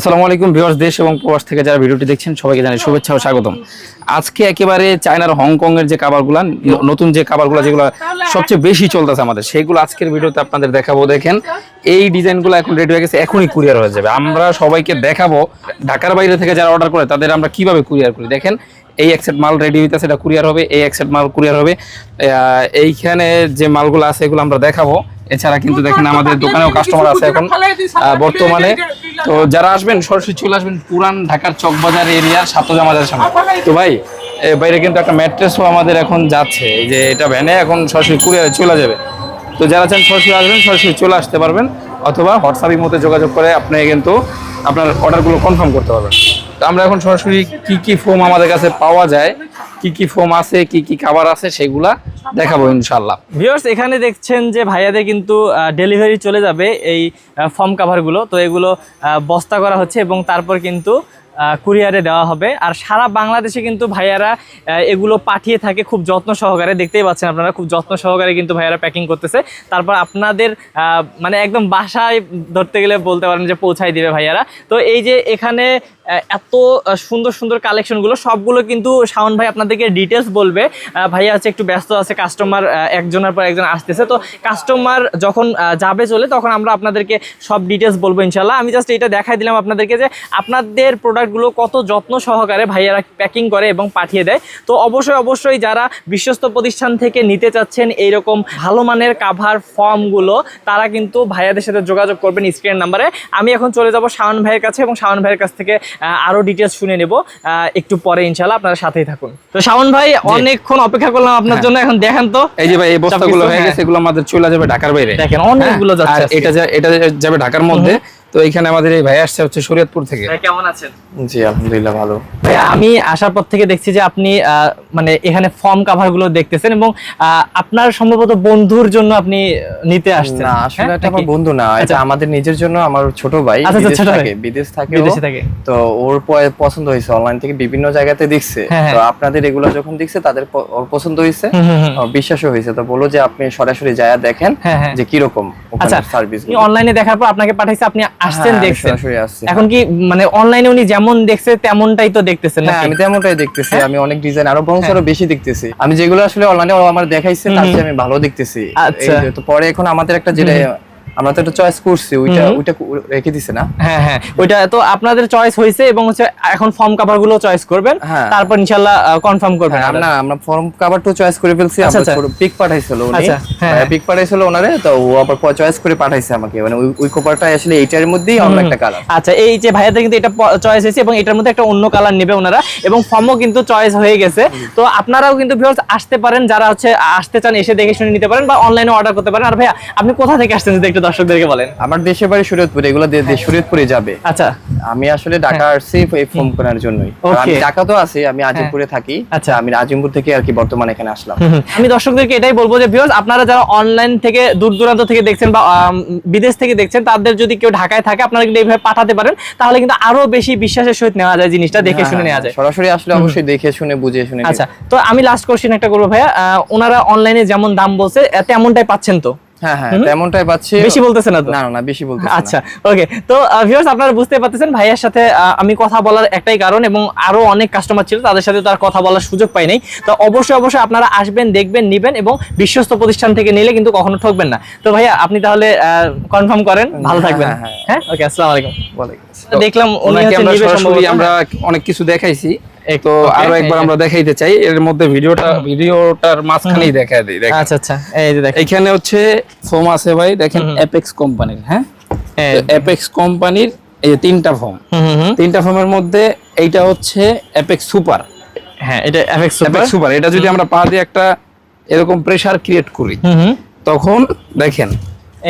আসসালামু আলাইকুম ভিউয়ার্স, দেশ এবং প্রবাস থেকে যারা ভিডিওটি দেখছেন, সবাইকে জানাই শুভেচ্ছা ও স্বাগতম। আজকে একেবারে চায়নার হংকং এর যে কাবারগুলা নতুন যে কাবারগুলা যেগুলো সবচেয়ে বেশি চলতেছে আমাদের সেগুলো আজকের ভিডিওতে আপনাদের দেখাবো। দেখেন, এই ডিজাইনগুলো এখন রেডি হয়ে গেছে, এখনই কুরিয়ার হয়ে যাবে। আমরা সবাইকে দেখাবো, ঢাকার বাইরে থেকে যারা অর্ডার করে, তাদের আমরা কীভাবে কুরিয়ার করি। দেখেন, এই এক সেট মাল রেডি হইতেছে, এটা কুরিয়ার হবে, এই এক সেট মাল কুরিয়ার হবে। এইখানে যে মালগুলো আছে, এগুলো আমরা দেখাবো। এছাড়া কিন্তু দেখেন আমাদের দোকানেও কাস্টমার আছে এখন বর্তমানে তো যারা আসবেন সরাসরি চলে আসবেন পুরান ঢাকার চকবাজার এরিয়ার সাতজা মাজার সামনে। তো ভাই বাইরে কিন্তু একটা ম্যাট্রেসও আমাদের এখন যাচ্ছে। যে এটা ভ্যানে এখন সরাসরি কুরিয়ারে চলে যাবে। তো যারা চান সরাসরি আসবেন সরাসরি চলে আসতে পারবেন। অথবা হোয়াটসঅ্যাপের মধ্যে যোগাযোগ করে আপনি কিন্তু আপনার অর্ডারগুলো কনফার্ম করতে পারবেন। তো আমরা এখন সরাসরি কি কি ফোম আমাদের কাছে পাওয়া যায় কি কি ফোম আছে, কি কি খাবার আছে সেগুলা দেখাবো ইনশাল্লাহ ভিউয়ার্স এখানে দেখছেন যে ভাইয়াদের কিন্তু ডেলিভারি চলে যাবে এই ফর্ম কাভারগুলো তো এগুলো বস্তা করা হচ্ছে এবং তারপর কিন্তু কুরিয়ারে দেওয়া হবে। আর সারা বাংলাদেশে কিন্তু ভাইয়ারা এগুলো পাঠিয়ে থাকে খুব যত্ন সহকারে। দেখতেই পাচ্ছেন আপনারা, খুব যত্ন সহকারে কিন্তু ভাইয়ারা প্যাকিং করতেছে। তারপর আপনাদের মানে একদম বাসায় ধরতে গেলে বলতে পারেন যে পৌঁছাই দিবে ভাইয়ারা। তো এই যে এখানে এত সুন্দর সুন্দর কালেকশনগুলো সবগুলো কিন্তু শাওন ভাই আপনাদেরকে ডিটেলস বলবে। ভাইয়া আছে একটু ব্যস্ত আছে কাস্টমার একজনের পর একজন আসতেছে। তো কাস্টমার যখন যাবে চলে, তখন আমরা আপনাদেরকে সব ডিটেলস বলব ইনশাল্লাহ আমি জাস্ট এটা দেখাই দিলাম আপনাদেরকে যে আপনাদের প্রোডাক্টগুলো কত যত্ন সহকারে ভাইয়ারা প্যাকিং করে এবং পাঠিয়ে দেয়। তো অবশ্যই অবশ্যই যারা বিশ্বস্ত প্রতিষ্ঠান থেকে নিতে চাচ্ছেন এইরকম ভালো মানের কাভার ফর্মগুলো তারা কিন্তু ভাইয়াদের সাথে যোগাযোগ করবেন স্ক্রিন নাম্বারে আমি এখন চলে যাব শাওন ভাইয়ের কাছে এবং শাওন ভাইয়ের কাছ থেকে আহ, আরও ডিটেলস শুনে নেব আহ, একটু পরে ইনশাল্লাহ আপনারা সাথেই থাকুন। তো শাওন ভাই অনেকক্ষণ অপেক্ষা করলাম আপনার জন্য এখন দেখেন তো। এই যে ভাই এই বস্তাগুলো হয়ে হ্যাঁ। গেছে এগুলো আমাদের চলে যাবে ঢাকার বাইরে। দেখেন অনেকগুলো হ্যাঁ, যাচ্ছে এটা যা- এটা যাবে ঢাকার মধ্যে। তো এখানে আমাদের এই ভাই আসছে হচ্ছে শরীয়তপুর থেকে ভাই কেমন আছেন জি আলহামদুলিল্লাহ ভালো ভাই, আমি আসার পর থেকে দেখছি যে আপনি আহ, মানে এখানে ফর্ম কাভারগুলো দেখতেছেন এবং আপনার সম্ভবত বন্ধুর জন্য আপনি নিতে আসছেন না আসলে হ্যাঁ, এটা আমার বন্ধু না এটা আচ্ছা। আমাদের নিজের জন্য আমার ছোট ভাই আচ্ছা, আচ্ছা, বিদেশ থাকে বিদেশ থাকে। বিদেশে থাকে তো ওর পছন্দ হয়েছে অনলাইন থেকে বিভিন্ন জায়গাতে দেখছে হ্যাঁ, হ্যাঁ। তো আপনাদের এগুলো যখন দেখছে তাদের ওর পছন্দ হয়েছে। বিশ্বাসও হয়েছে তো বলো যে আপনি সরাসরি যায় দেখেন। যে কীরকম আচ্ছা সার্ভিস অনলাইনে দেখার পর আপনাকে পাঠাইছে আপনি আসছেন দেখছেন। সরাসরি আসছি। এখন কি মানে অনলাইনে উনি যেমন দেখছে তেমনটাই তো দেখতেছেন না আমি তেমনটাই দেখতেছি। আমি অনেক ডিজাইন আরও বরং হ্যাঁ। আরও বেশি দেখতেছি। আমি যেগুলো আসলে অনলাইনে আমার দেখাইছে তার চেয়ে আমি ভালো দেখতেছি। আচ্ছা। তো পরে এখন আমাদের একটা যেটা আমরা তো একটা চয়েস করছি ওইটা ওইটা রেখে দিছে না? হ্যাঁ হ্যাঁ। ওইটা তো আপনাদের চয়েস হয়েছে এবং হচ্ছে এখন ফর্ম কাভারগুলো চয়েস করবেন হ্যাঁ। তারপর ইনশাল্লাহ কনফার্ম করবেন হ্যাঁ, আমরা আমরা ফর্ম কভারটা চয়েস করে ফেলছি আচ্ছা, আমরা আচ্ছা। পিক পাঠাইছিল উনি। আচ্ছা, হ্যাঁ। পিক পাঠাইছিল ওনারে তো ও আবার চয়েস করে পাঠাইছে আমাকে। মানে ওই কভারটা আসলে এইটার মধ্যেই অন্য একটা কালার আচ্ছা এই যে ভাইয়াদের কিন্তু এটা চয়েস হয়েছে এবং এটার মধ্যে একটা অন্য কালার নেবে ওনারা এবং ফর্মও কিন্তু চয়েস হয়ে গেছে। তো আপনারাও কিন্তু ভিউয়ার্স আসতে পারেন যারা হচ্ছে আসতে চান এসে দেখে শুনে নিতে পারেন বা অনলাইনে অর্ডার করতে পারেন। আর ভাইয়া আপনি কোথা থেকে আসছেন যদি একটু দর্শকদেরকে বলেন। আমার দেশের বাড়ি শরীয়তপুর এগুলো শরীয়তপুরে যাবে। আচ্ছা। আমি আসলে ঢাকা আসছি এই ফর্ম করার জন্যই। আমি ঢাকা তো আছি আমি আজিমপুরে থাকি। আচ্ছা। আমি আজিমপুর থেকে আর কি বর্তমানে এখানে আসলাম। আমি দর্শকদেরকে এটাই বলব যে ভিউয়ার্স আপনারা যারা অনলাইন থেকে দূর দূরান্ত থেকে দেখছেন বা বিদেশ থেকে দেখছেন তাদের যদি কেউ ঢাকায় থাকে আপনারা কিন্তু এইভাবে পাঠাতে পারেন। তাহলে কিন্তু আরও বেশি বিশ্বাসের সহিত নেওয়া যায় জিনিসটা দেখে হ্যাঁ, শুনে নেওয়া হ্যাঁ, যায়। সরাসরি আসলে অবশ্যই দেখে শুনে বুঝে শুনে আচ্ছা। তো আমি লাস্ট কোশ্চেন একটা করব ভাইয়া। ওনারা অনলাইনে যেমন দাম বলছে তেমনটাই পাচ্ছেন তো? হ্যাঁ হ্যাঁ তেমনটাই পাচ্ছি। বেশি বলতেছে না না না না বেশি বলতে আচ্ছা ওকে তো ভিউয়ার্স আপনারা বুঝতে পারতেছেন ভাইয়ের সাথে আমি কথা বলার একটাই কারণ এবং আরও অনেক কাস্টমার ছিল তাদের সাথে তো আর কথা বলার সুযোগ পাই নাই। তো অবশ্যই অবশ্যই আপনারা আসবেন দেখবেন নিবেন এবং বিশ্বস্ত প্রতিষ্ঠান থেকে নিলে কিন্তু কখনো ঠকবেন না। তো ভাইয়া আপনি তাহলে কনফার্ম করেন ভালো হ্যাঁ, থাকবেন হ্যাঁ, হ্যাঁ? ওকে আসসালামু আলাইকুম। বলে দেখলাম উনি আমরা হ্যাঁ? অনেক কিছু দেখাইছি। তো আরও একবার আমরা দেখাইতে চাই এর মধ্যে ভিডিওটা ভিডিওটার মাঝখানেই দেখা দিই। আচ্ছা আচ্ছা এই যে দেখেন। এখানে হচ্ছে ফোম আছে ভাই দেখেন অ্যাপেক্স কোম্পানির হ্যাঁ? অ্যাপেক্স কোম্পানির এই যে তিনটা ফোম। তিনটা ফোমের মধ্যে এইটা হচ্ছে অ্যাপেক্স সুপার হ্যাঁ এটা অ্যাপেক্স সুপার এটা যদি আমরা পা দিয়ে একটা এরকম প্রেসার ক্রিয়েট করি তখন দেখেন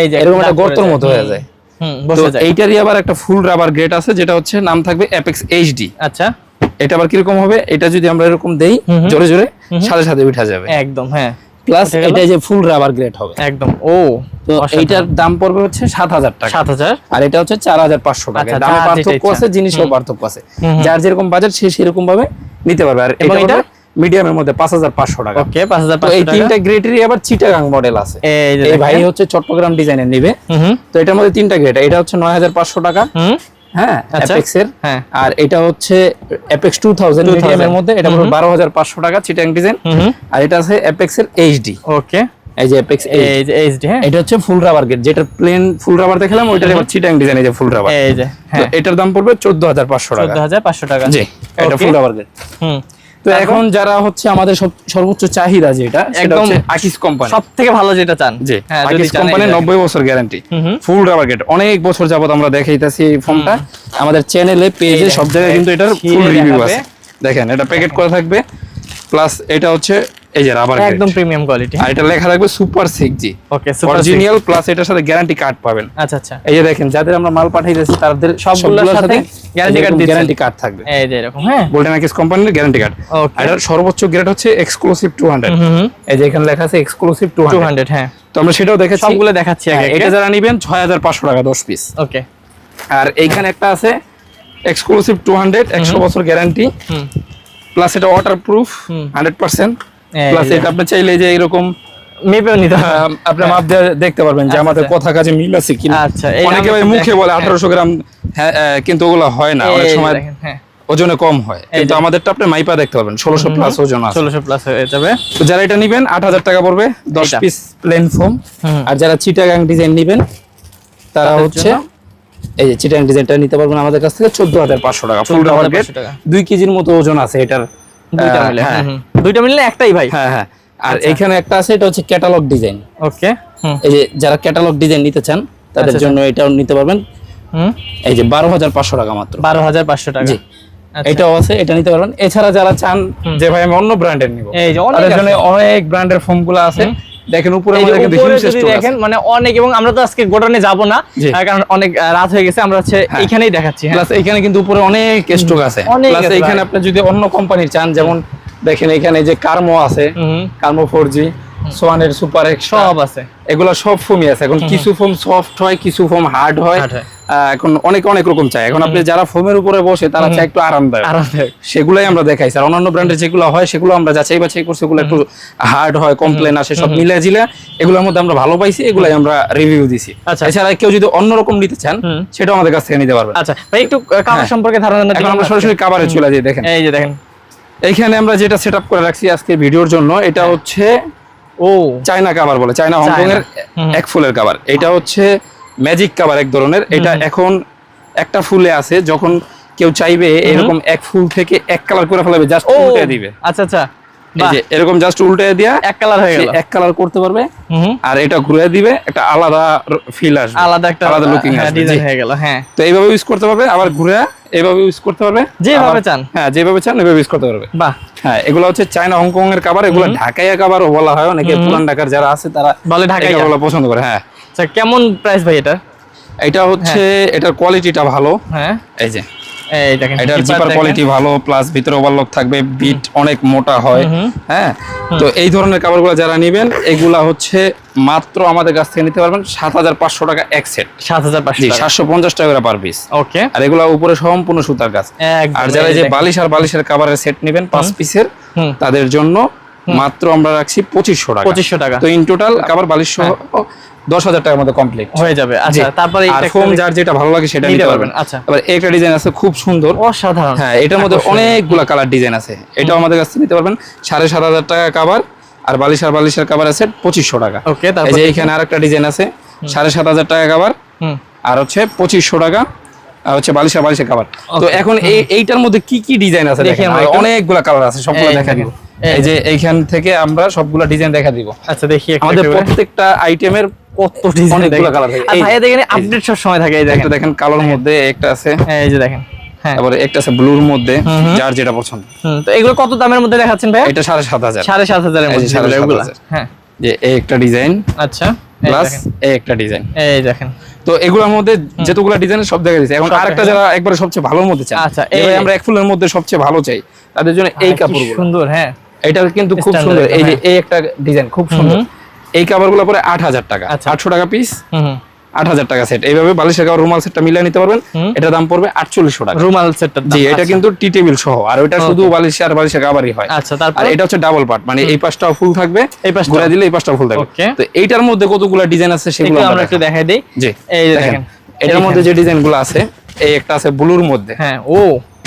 এই যে এরকম একটা গর্তর মতো হয়ে যায়। হুম বসে যায়। এইটারই আবার একটা ফুল রাবার গ্রেড আছে যেটা হচ্ছে নাম থাকবে অ্যাপেক্স এইচডি আচ্ছা। এটা আবার কীরকম হবে? এটা যদি আমরা এরকম দেই। জোরে জোরে সাথে সাথে উঠা যাবে। একদম হ্যাঁ। প্লাস এটা যে ফুল রাবার গ্রেড হবে। একদম ও তো এইটার দাম পড়বে হচ্ছে সাত হাজার টাকা। সাত হাজার? আর এটা হচ্ছে চার হাজার পাঁচশো টাকা। আচ্ছা, দামে পার্থক্য আছে জিনিসের পার্থক্য আছে। যার যেরকম বাজেট সে সেরকম ভাবে নিতে পারবে। আর এটা? মিডিয়ামের মধ্যে পাঁচ হাজার পাঁচশো টাকা। ওকে পাঁচ হাজার এই পাঁচশো টাকা। তিনটা গ্রেডেরই আবার চিটাগাং মডেল আছে। এই ভাই হচ্ছে চট্টগ্রাম ডিজাইনের নিবে। তো এটার মধ্যে তিনটা গ্রেড এটা হচ্ছে নয় হাজার পাঁচশো টাকা। হুম। হ্যাঁ আচ্ছা। অ্যাপেক্স এর হ্যাঁ। আর এটা হচ্ছে অ্যাপেক্স টু থাউজেন্ড 2000 মিডিয়াম এর। মধ্যে। এটা পড়বে বারো হাজার পাঁচশো টাকা চিটাং ডিজাইন আর এটা আছে অ্যাপেক্স এর এইচডি ওকে এই যে অ্যাপেক্স এইচডি হ্যাঁ। এটা হচ্ছে ফুল রাবার গেট যেটা প্লেন ফুল রাবার দেখালাম ওইটার এবার চিটাং ডিজাইন এই যে ফুল রাবার এই যে হ্যাঁ। এটার দাম পড়বে চোদ্দ হাজার পাঁচশো টাকা। চোদ্দ হাজার পাঁচশো টাকা। জি এটা ফুল রাবার গেট হুম। তো এখন যারা হচ্ছে আমাদের সর্বোচ্চ চাহিদা যেটা একদম আকিস কোম্পানি সব থেকে ভালো যেটা চান। জি। আকিস কোম্পানি এই কোম্পানির নব্বই বছর গ্যারান্টি। ফুল রাবার গেট অনেক বছর যাবত আমরা দেখাইতেছি এই ফোনটা আমাদের চ্যানেলে পেজে সব জায়গায় কিন্তু এটার ফুল রিভিউ আছে। দেখেন এটা প্যাকেট করা থাকবে। প্লাস এটা হচ্ছে এই যে রাবার একদম প্রিমিয়াম কোয়ালিটি আর এটা লেখা থাকবে super 6G okay super original plus এটার সাথে গ্যারান্টি কার্ড পাবেন। আচ্ছা আচ্ছা। এই যে দেখেন যাদের আমরা মাল পাঠিয়ে তাদের সবগুলোর সাথে গ্যারান্টি কার্ড দিচ্ছি গ্যারান্টি কার্ড থাকবে। এই যে এরকম হ্যাঁ? কোম্পানির গ্যারান্টি কার্ড এটার সর্বোচ্চ গ্রেড হচ্ছে এক্সক্লুসিভ 200 এই যে এখানে লেখা আছে এক্সক্লুসিভ 200 হ্যাঁ। তো আমরা সেটাও দেখেছি সবগুলো দেখাচ্ছি আগে হ্যাঁ, এটা যারা নেবেন 6500 টাকা 10 পিস ওকে আর এইখানে একটা আছে এক্সক্লুসিভ 200 100 বছর গ্যারান্টি প্লাস এটা ওয়াটারপ্রুফ 100% প্লাস এটা আপনি চাইলে যে এরকম মেপেও নিতে আপনি মাপ দিয়ে দেখতে পারবেন যে আচ্ছা, আমাদের আচ্ছা। কথা কাজে মিল আছে কিনা। আচ্ছা, অনেকে ভাই মুখে বলে আঠারোশো গ্রাম হ্যাঁ কিন্তু ওগুলো হয় না। অনেক সময় হ্যাঁ। ওজনে কম হয়। কিন্তু আমাদেরটা আপনি মাইপা দেখতে পারবেন। ষোলোশো প্লাস ওজন আছে। ষোলোশো প্লাস হয়ে যাবে। তো যারা এটা নিবেন আট হাজার টাকা পড়বে দশ এটা। পিস প্লেন ফোম আর যারা চিটাগাং ডিজাইন নিবেন তারা হচ্ছে এই যে চিটাগাং ডিজাইনটা নিতে পারবেন আমাদের কাছ থেকে চোদ্দ হাজার পাঁচশো টাকা। ফুল রাবার গেট 14,500 টাকা। দুই কেজির মতো ওজন আছে এটার। দুইটা মিলে হ্যাঁ। দুইটা মিলে একটাই ভাই। হ্যাঁ হ্যাঁ। আর আচ্ছা। এখানে একটা আছে এটা হচ্ছে ক্যাটালগ ডিজাইন ওকে এই যে যারা ক্যাটালগ ডিজাইন নিতে চান তাদের আচ্ছা, জন্য এটাও নিতে পারবেন। এই যে বারো হাজার পাঁচশো টাকা মাত্র। বারো হাজার পাঁচশো টাকা। আচ্ছা। এটাও আছে এটা নিতে পারবেন। এছাড়া যারা চান যে ভাই আমি অন্য ব্র্যান্ডের নিব। এই যে। অনেক ব্র্যান্ডের ফোনগুলো আছে। দেখেন উপরে দেখেন মানে অনেক এবং আমরা তো আজকে গোডাউনে যাব না কারণ অনেক রাত হয়ে গেছে আমরা হচ্ছে এখানেই দেখাচ্ছি হ্যাঁ। প্লাস এখানে কিন্তু উপরে অনেক স্টক আছে। প্লাস এখানে আপনি যদি অন্য কোম্পানির চান যেমন দেখেন এখানে যে কার্মো আছে। কার্মো ফোর জি সোয়ানের সুপার সব আছে। এগুলো সব ফোমই আছে। এখন কিছু ফোম সফট হয় কিছু ফোম হার্ড হয়। এখন অনেক অনেক রকম চাই। এখন আপনি যারা ফোমের উপরে বসে তারা চাই একটু আরামদায়ক। আরামদায়ক। সেগুলাই আমরা দেখাই স্যার। অন্যান্য ব্র্যান্ডের যেগুলো হয় সেগুলো আমরা যাচাই বাছাই করছি। এগুলো একটু হার্ড হয় কমপ্লেন আসে সব মিলে জিলে এগুলোর মধ্যে আমরা ভালো পাইছি এগুলাই আমরা রিভিউ দিছি। আচ্ছা। এছাড়া কেউ যদি অন্যরকম নিতে চান। সেটাও আমাদের কাছ থেকে নিতে পারবেন। আচ্ছা ভাই একটু কাপড় হ্যাঁ। সম্পর্কে ধারণা এখন আমরা সরাসরি কাবারে চলে যাই দেখেন। এই যে দেখেন। এইখানে আমরা যেটা সেট করে রাখছি আজকে ভিডিওর জন্য এটা হ্যাঁ। হচ্ছে ও। চায়না কাবার বলে চায়না হংকং এর এক ফুলের কাবার এটা হচ্ছে ম্যাজিক কাবার এক ধরনের। এটা এখন একটা ফুলে আছে যখন কেউ চাইবে এরকম এক ফুল থেকে এক কালার করে ফেলাবে জাস্ট উল্টে দিবে। আচ্ছা আচ্ছা। এই বাহ, এরকম জাস্ট উল্টে দিয়া এক কালার হয়ে সে গেল। এক কালার করতে পারবে আর এটা ঘুরে দিবে একটা আলাদা ফিল আসবে। আলাদা একটা আলাদা লুকিং হ্যাঁ, আসবে হয়ে গেল হ্যাঁ। তো এইভাবে ইউজ করতে পারবে আবার ঘুরে এইভাবে ইউজ করতে পারবে? যেভাবে চান। হ্যাঁ যেভাবে চান এভাবে ইউজ করতে পারবে। বাহ। হ্যাঁ এগুলো হচ্ছে চায়না হংকং এর কাবার এগুলো ঢাকাইয়া কাবারও বলা হয় অনেকে পুরান ঢাকার যারা আছে তারা বলে ঢাকাইয়া। এগুলো পছন্দ করে হ্যাঁ। আচ্ছা কেমন প্রাইস ভাই এটা এটা হচ্ছে এটার কোয়ালিটিটা ভালো। হ্যাঁ। এই যে। এই দেখেন এটার জিপার কোয়ালিটি ভালো প্লাস ভিতরে ওভারলক থাকবে বিট অনেক মোটা হয় হ্যাঁ? তো এই ধরনের কাপড়গুলো যারা নেবেন এগুলা হচ্ছে মাত্র আমাদের কাছ থেকে নিতে পারবেন সাত হাজার পাঁচশো টাকা এক সেট সাত হাজার। সাতশো পঞ্চাশ টাকা করে পার পিস ওকে আর এগুলা উপরে সম্পূর্ণ সুতার কাজ। আর যারা যে বালিশ আর বালিশের কাভারের সেট নেবেন পাঁচ পিসের তাদের জন্য মাত্র আমরা রাখছি পঁচিশশো টাকা। পঁচিশশো টাকা। তো ইন টোটাল কাভার বালিশ সহ দশ হাজার টাকার মধ্যে কমপ্লিট হয়ে যাবে। আচ্ছা তারপরে ফোম যার যেটা ভালো লাগে সেটা নিতে পারবেন, আচ্ছা। আবার একটা ডিজাইন আছে খুব সুন্দর। অসাধারণ। হ্যাঁ এটার মধ্যে অনেকগুলা কালার ডিজাইন আছে। এটাও আমাদের কাছ নিতে পারবেন। সাড়ে সাত হাজার টাকা কাভার আর বালিশ আর বালিশের কাভার আছে পঁচিশশো টাকা। ওকে তারপর এখানে আরেকটা ডিজাইন আছে সাড়ে সাত হাজার টাকা হুম। আর হচ্ছে পঁচিশশো টাকা আর হচ্ছে বালিশ আর বালিশের কাভার তো এখন এই এইটার মধ্যে কি কি ডিজাইন আছে দেখেন? আর একটু। অনেকগুলা কালার আছে সবগুলো দেখা। দিব এই যে এইখান থেকে আমরা সবগুলা ডিজাইন দেখা দিব। আচ্ছা দেখি আমাদের একটু। প্রত্যেকটা আইটেমের কত ডিজাইন অনেকগুলো থাকে। আর ভাইয়া দেখেন আপডেট সব সময় থাকে এই দেখেন। দেখেন কালোর মধ্যে একটা আছে। এই যে দেখেন। হ্যাঁ। তারপরে একটা আছে ব্লুর মধ্যে হুম হুম। যার যেটা পছন্দ। তো এগুলো কত দামের মধ্যে দেখাচ্ছেন ভাই এটা মধ্যে এগুলো। হ্যাঁ। যে এই একটা ডিজাইন আচ্ছা। এই প্লাস দেখেন, এই একটা ডিজাইন এই দেখেন। তো এগুলোর মধ্যে যেতগুলো ডিজাইন সব দেখা দিচ্ছে এখন আরেকটা যারা একবারে সবচেয়ে ভালোর মধ্যে আচ্ছা, এই আমরা এক ফুলের মধ্যে সবচেয়ে ভালো চাই তাদের জন্য এই আহ, কি কাপড়গুলো। সুন্দর হ্যাঁ। এটা কিন্তু খুব সুন্দর। এই যে হ্যাঁ। এই একটা ডিজাইন খুব সুন্দর। এই কাপড়গুলো পরে আট হাজার টাকা। আচ্ছা। আটশো টাকা পিস আট হাজার টাকা সেট এইভাবে বালিশের কাপড় রুমাল সেটটা মিলিয়ে নিতে পারবেন। এটা দাম পড়বে আটচল্লিশশো টাকা। রুমাল সেটটা জি এটা কিন্তু টি টেবিল সহ। আর ওইটা শুধু বালিশ আর বালিশের কাবারই হয়। আচ্ছা তারপর? আর এটা হচ্ছে ডাবল পার্ট মানে এই পাশটাও ফুল থাকবে। এই পাশটাও? ঘুরে দিলে এই পাশটাও ফুল থাকবে। তো এইটার মধ্যে কতগুলো ডিজাইন আছে সেগুলো আমরা একটু দেখাই দেই। জি এই দেখেন। এটার মধ্যে যে ডিজাইনগুলো আছে এই একটা আছে ব্লুর মধ্যে। হ্যাঁ ও।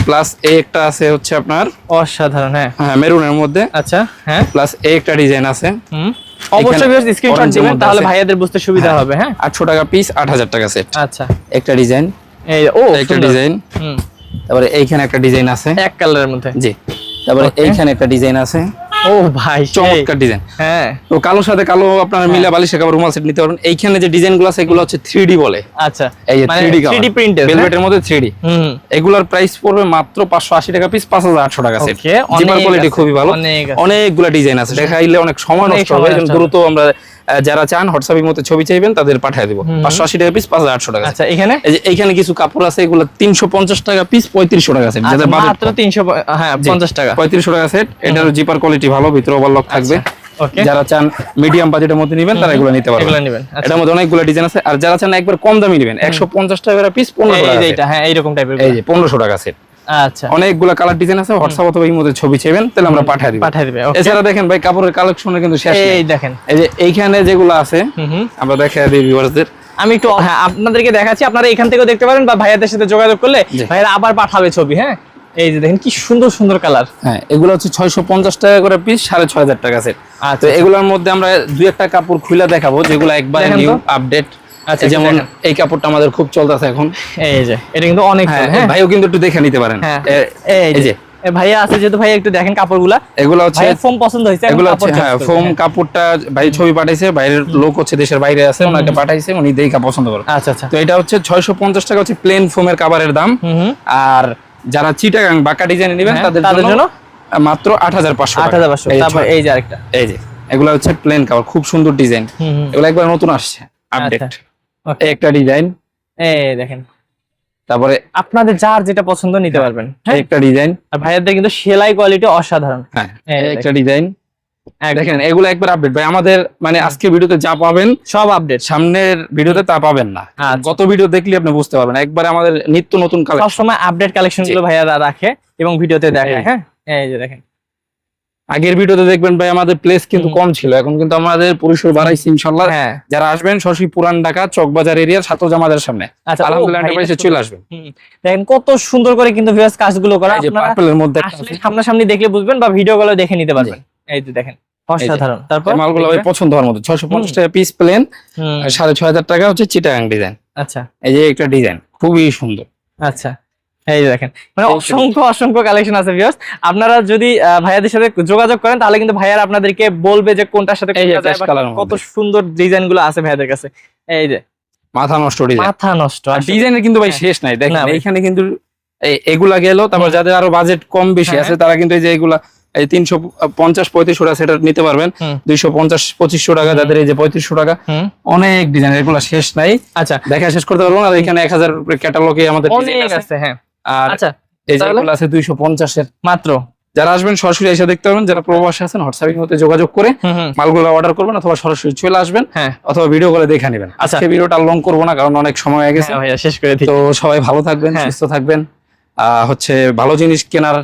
প্লাস এই একটা আছে হচ্ছে আপনার অসাধারণ হ্যাঁ। হ্যাঁ মেরুনের মধ্যে। আচ্ছা হ্যাঁ। প্লাস এই একটা ডিজাইন আছে। হুম। অবশ্যই ভিউয়ার্স স্ক্রিনশট দিবেন তাহলে আছে। ভাইয়াদের বুঝতে সুবিধা হবে হ্যাঁ। আটশো টাকা পিস টাকা সেট আচ্ছা। একটা ডিজাইন এই ও একটা ডিজাইন হুম। তারপরে এইখানে একটা ডিজাইন আছে। এক কালারের মধ্যে। জি। তারপরে এইখানে একটা ডিজাইন আছে। ও ভাই চমৎকার ডিজাইন হ্যাঁ। তো কালোর সাথে কালো আপনারা মিলা বালিশে কাপড় রুমাল সেট নিতে পারবেন। এইখানে যে ডিজাইনগুলো আছে এগুলো হচ্ছে থ্রি বলে। আচ্ছা। এই যে মানে থ্রি ডি 3D প্রিন্টেড ভেলভেটের মধ্যে থ্রি হুম। এগুলোর প্রাইস পড়বে মাত্র পাঁচশো আশি টাকা পিস পাঁচ হাজার আটশো টাকা সেট জিপার কোয়ালিটি খুবই ভালো। অনেকগুলা ডিজাইন আছে। দেখাইলে অনেক সময় অনেক নষ্ট হবে। দ্রুত আমরা যারা চান হোয়াটসঅ্যাপের মধ্যে ছবি চাইবেন তাদের পাঠিয়ে দিব। পাঁচশো আশি টাকা পিস পাঁচ হাজার আটশো টাকা আচ্ছা এখানে? এই যে এইখানে কিছু কাপড় আছে এগুলো তিনশো পঞ্চাশ টাকা পিস পঁয়ত্রিশশো টাকা যাদের আচ্ছা, মাত্র তিনশো হ্যাঁ পঞ্চাশ টাকা। পঁয়ত্রিশশো টাকা সেট এটার জিপার কোয়ালিটি ভালো ভিতরে ওভারলক থাকবে। যারা চান মিডিয়াম বাজেটের মধ্যে নেবেন তারা এগুলো নিতে পারবেন। এগুলো নেবেন আচ্ছা। এটার মধ্যে অনেকগুলো ডিজাইন আছে। আর যারা চান একবার কম দামি নেবেন একশো পঞ্চাশ টাকা পিস পনেরোশো এই টাকা যে set। এটা হ্যাঁ এইরকম টাইপের এই যে পনেরোশো টাকা সেট আচ্ছা। অনেকগুলো কালার ডিজাইন আছে হোয়াটসঅ্যাপ অথবা মধ্যে ছবি চাইবেন তাহলে আমরা পাঠিয়ে দিব। পাঠিয়ে দিবে এছাড়া দেখেন ভাই কাপড়ের কালেকশনে কিন্তু শেষ এই দেখেন। এই যে এইখানে যেগুলো আছে আমরা দিই ভিউয়ারদের আমি একটু হ্যাঁ আপনাদেরকে দেখাচ্ছি আপনারা এখান থেকেও দেখতে পারেন বা ভাইয়াদের সাথে যোগাযোগ করলে জি। ভাইয়ারা আবার পাঠাবে ছবি হ্যাঁ? এই যে দেখেন কি সুন্দর সুন্দর কালার হ্যাঁ এগুলো হচ্ছে ছয়শো পঞ্চাশ টাকা করে পিস সাড়ে ছয় হাজার টাকা সেট আচ্ছা। তো এগুলোর মধ্যে আমরা দুই একটা কাপড় খুলে দেখাবো যেগুলো একবার নিউ আপডেট আচ্ছা, যেমন এই কাপড়টা আমাদের খুব চলতেছে এখন। এই যে এটা কিন্তু অনেক হ্যাঁ হ্যাঁ? ভাইও কিন্তু একটু দেখে নিতে পারেন। হ্যাঁ এই যে ভাইয়া আছে যেহেতু একটু দেখেন কাপড়গুলা। এগুলো হচ্ছে ফোম পছন্দ হয়েছে এগুলো হচ্ছে হ্যাঁ ফোম। কাপড়টা ভাই ছবি পাঠাইছে বাইরের লোক হচ্ছে দেশের বাইরে আছে ওনাকে পাঠাইছে উনি দেখা পছন্দ করে। আচ্ছা আচ্ছা। তো এটা হচ্ছে ছয়শো পঞ্চাশ টাকা হচ্ছে প্লেন ফোমের কাভারের দাম। আর যারা চিটাগাং বাঁকা ডিজাইন নেবেন তাদের জন্য? মাত্র আট হাজার পাঁচশো আট হাজার পাঁচশো তারপর এই যে আরেকটা। এই যে এগুলো হচ্ছে প্লেন কাভার খুব সুন্দর ডিজাইন এগুলো একবার নতুন আসছে আপডেট আচ্ছা। একটা ডিজাইন এই দেখেন। তারপরে আপনাদের যার যেটা পছন্দ নিতে পারবেন হ্যাঁ? একটা ডিজাইন আর ভাইয়াদের কিন্তু সেলাই কোয়ালিটি অসাধারণ। হ্যাঁ একটা ডিজাইন। দেখেন এগুলো একবার আপডেট ভাই আমাদের মানে আজকে ভিডিওতে যা পাবেন সব আপডেট সামনের ভিডিওতে তা পাবেন না। আচ্ছা। গত ভিডিও দেখলে আপনি বুঝতে পারবেন। একবার আমাদের নিত্য নতুন কালেকশন সব আপডেট কালেকশনগুলো ভাইয়ারা রাখে এবং ভিডিওতে এই। হ্যাঁ? এই যে দেখেন। আগের ভিডিওতে দেখবেন ভাই আমাদের প্লেস কিন্তু কম ছিল। এখন কিন্তু আমাদের পুরুষের বাড়াইছি ইনশাল্লাহ। হ্যাঁ। যারা আসবেন সরাসরি পুরান ঢাকা চকবাজার এরিয়ার সাতো জামাদের সামনে। আচ্ছা আলহামদুলিল্লাহ এন্টারপ্রাইজে চলে আসবেন। দেখেন কত সুন্দর করে কিন্তু ভিউয়ার্স কাজগুলো করা। আপনারা পার্পলের মধ্যে আসলে সামনাসামনি দেখলে বুঝবেন বা ভিডিও গুলো দেখে নিতে পারবেন। এই যে দেখেন অসাধারণ। তারপর? মালগুলো ভাই পছন্দ হওয়ার মতো। ছয়শো পঞ্চাশ টাকা পিস প্লেন হুম, সাড়ে ছয় হাজার টাকা হচ্ছে চিটাগাং ডিজাইন আচ্ছা। এই যে একটা ডিজাইন খুবই সুন্দর। আচ্ছা। এই দেখেন। মানে অসংখ্য অসংখ্য কালেকশন আছে ভিউয়ার্স আপনারা যদি ভাইয়াদের সাথে যোগাযোগ করেন তাহলে কিন্তু ভাইয়ারা আপনাদেরকে বলবে যে কোনটার সাথে কত সুন্দর ডিজাইনগুলো আছে ভাইয়াদের কাছে। এই যে। মাথা নষ্ট মাথা নষ্ট আর। ডিজাইনের কিন্তু ভাই হ্যাঁ। শেষ নাই। দেখেন না ভাই। এইখানে কিন্তু এই- এগুলা গেল তারপর যাদের আরও বাজেট কম বেশি হ্যাঁ। আছে তারা কিন্তু এই যে এগুলা এই তিনশো পঞ্চাশ পঁয়ত্রিশশো টাকা সেটা নিতে পারবেন। দুইশো পঞ্চাশ পঁচিশশো টাকা যাদের এই যে পঁয়ত্রিশশো টাকা অনেক ডিজাইন এগুলো শেষ নাই। আচ্ছা। দেখা শেষ করতে পারব না আর এখানে এক হাজার ক্যাটালগে আমাদের অনেক। আছে হ্যাঁ। আর আচ্ছা এই যে তাহলে? এগুলো আছে দুইশো পঞ্চাশের। মাত্র। যারা আসবেন সরাসরি এসে দেখতে পারবেন যারা প্রবাসী আছেন হোয়াটসঅ্যাপের মধ্যে যোগাযোগ করে মালগুলো অর্ডার করবেন অথবা সরাসরি চলে আসবেন হ্যাঁ। অথবা ভিডিও করে দেখে নেবেন। আচ্ছা। আজকে ভিডিওটা লং করব না কারণ অনেক সময় হয়ে গেছে। হ্যাঁ শেষ করে তো সবাই ভালো থাকবেন হ্যাঁ। সুস্থ থাকবেন। আহ, হচ্ছে ভালো জিনিস কেনার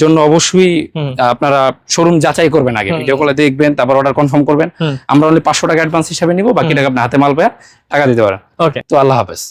জন্য অবশ্যই আপনারা শোরুম যাচাই করবেন আগে। ভিডিও কলে দেখবেন তারপর অর্ডার কনফার্ম করবেন। আমরা অনলি পাঁচশো টাকা অ্যাডভান্স হিসাবে নিব বাকি। টাকা আপনি হাতে মাল পেয়ে টাকা দিতে পারেন। ওকে তো আল্লাহ হাফেজ।